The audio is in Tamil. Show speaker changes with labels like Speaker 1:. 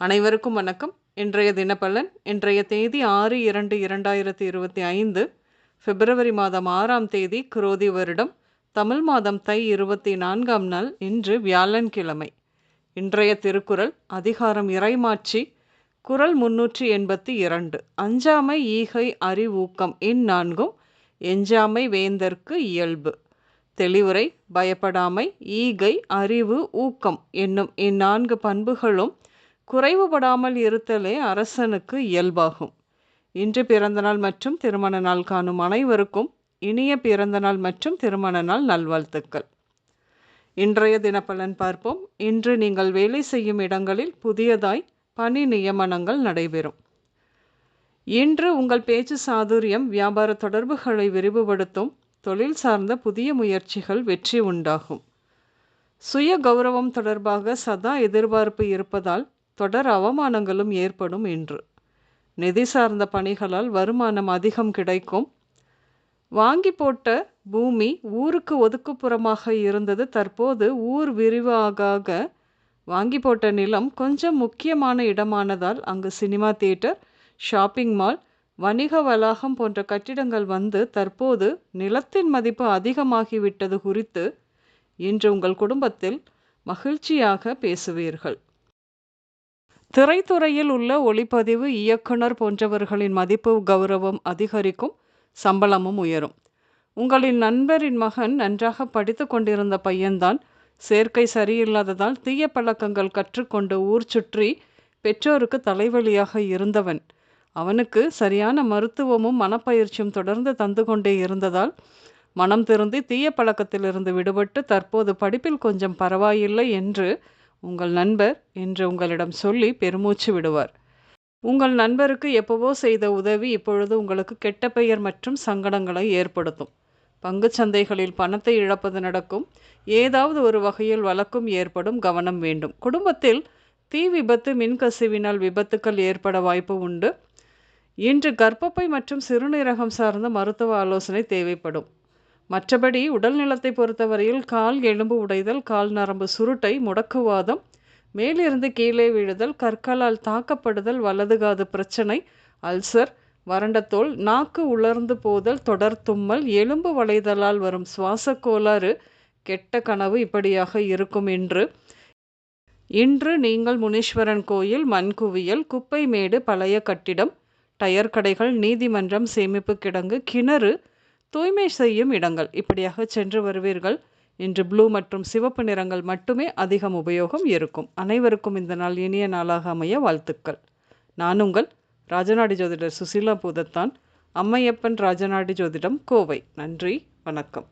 Speaker 1: அனைவருக்கும் வணக்கம். இன்றைய தினப்பலன் இன்றைய தேதி ஆறு இரண்டு இரண்டாயிரத்தி இருபத்தி ஐந்து பிப்ரவரி மாதம் ஆறாம் தேதி குரோதி வருடம் தமிழ் மாதம் தை இருபத்தி நான்காம் நாள் இன்று வியாழன்கிழமை. இன்றைய திருக்குறள் அதிகாரம் இறைமாட்சி குறள் முன்னூற்றி எண்பத்தி இரண்டு. அஞ்சாமை ஈகை அறிவூக்கம் இந்நான்கும் எஞ்சாமை வேந்தற்கு இயல்பு. தெளிவுரை பயப்படாமை ஈகை அறிவு ஊக்கம் என்னும் இந்நான்கு பண்புகளும் குறைவுபடாமல் இருத்தலே அரசனுக்கு இயல்பாகும். இன்று பிறந்தநாள் மற்றும் திருமண நாள் காணும் அனைவருக்கும் இனிய பிறந்தநாள் மற்றும் திருமண நாள் நல்வாழ்த்துக்கள். இன்றைய தினப்பலன் பார்ப்போம். இன்று நீங்கள் வேலை செய்யும் இடங்களில் புதியதாய் பணி நியமனங்கள் நடைபெறும். இன்று உங்கள் பேச்சு சாதுரியம் வியாபார தொடர்புகளை விரிவுபடுத்தும் தொழில் சார்ந்த புதிய முயற்சிகள் வெற்றி உண்டாகும். சுய கௌரவம் தொடர்பாக சதா எதிர்பார்ப்பு இருப்பதால் தொடர் அவமானங்களும் ஏற்படும் என்று. நிதி சார்ந்த பணிகளால் வருமானம் அதிகம் கிடைக்கும். வாங்கி போட்ட பூமி ஊருக்கு ஒதுக்குப்புறமாக இருந்தது. தற்போது ஊர் விரிவாக வாங்கி போட்ட நிலம் கொஞ்சம் முக்கியமான இடமானதால் அங்கு சினிமா தியேட்டர் ஷாப்பிங் மால் வணிக வளாகம் போன்ற கட்டிடங்கள் வந்து தற்போது நிலத்தின் மதிப்பு அதிகமாகிவிட்டது குறித்து இன்று உங்கள் குடும்பத்தில் மகிழ்ச்சியாக பேசுவீர்கள். திரைத்துறையில் உள்ள ஒளிப்பதிவு இயக்குனர் போன்றவர்களின் மதிப்பு கௌரவம் அதிகரிக்கும் சம்பளமும் உயரும். உங்களின் நண்பரின் மகன் நன்றாக படித்து கொண்டிருந்த பையன்தான் சேர்க்கை சரியில்லாததால் தீய பழக்கங்கள் கற்றுக்கொண்டு ஊர் சுற்றி பெற்றோருக்கு தலைவலியாக இருந்தவன். அவனுக்கு சரியான மருத்துவமும் மனப்பயிற்சியும் தொடர்ந்து தந்து கொண்டே இருந்ததால் மனம் திருந்தி தீய பழக்கத்திலிருந்து விடுபட்டு தற்போது படிப்பில் கொஞ்சம் பரவாயில்லை என்று உங்கள் நண்பர் என்று உங்களிடம் சொல்லி பெருமூச்சு விடுவார். உங்கள் நண்பருக்கு எப்பவோ செய்த உதவி இப்பொழுது உங்களுக்கு கெட்ட பெயர் மற்றும் சங்கடங்களை ஏற்படுத்தும். பங்கு சந்தைகளில் பணத்தை இழப்பது நடக்கும். ஏதாவது ஒரு வகையில் வழக்கும் ஏற்படும் கவனம் வேண்டும். குடும்பத்தில் தீ விபத்து மின்கசிவினால் விபத்துக்கள் ஏற்பட வாய்ப்பு உண்டு. இன்று கர்ப்பப்பை மற்றும் சிறுநீரகம் சார்ந்த மருத்துவ ஆலோசனை தேவைப்படும். மற்றபடி உடல்நலத்தை பொறுத்தவரையில் கால் எலும்பு உடைதல் கால் நரம்பு சுருட்டை முடக்குவாதம் மேலிருந்து கீழே விழுதல் கற்களால் தாக்கப்படுதல் வலதுகாது பிரச்சனை அல்சர் வறண்டத்தோல் நாக்கு உலர்ந்து போதல் தொடர் தும்மல் எலும்பு வளைதலால் வரும் சுவாச கோளாறு கெட்ட கனவு இப்படியாக இருக்கும் என்று இன்று நீங்கள் முனீஸ்வரன் கோயில் மண்குவியல் குப்பை மேடு பழைய கட்டிடம் டயர் கடைகள் நீதிமன்றம் சேமிப்பு கிடங்கு கிணறு தூய்மை செய்யும் இடங்கள். இப்படியாக சென்று வருவீர்கள். இன்று ப்ளூ மற்றும் சிவப்பு நிறங்கள் மட்டுமே அதிகம் உபயோகம் இருக்கும். அனைவருக்கும் இந்த நாள் இனிய நாளாக அமைய வாழ்த்துக்கள். நான் உங்கள் ராஜநாடி ஜோதிடர் சுசீலா பூதத்தான் அம்மையப்பன் ராஜநாடி ஜோதிடம் கோவை. நன்றி வணக்கம்.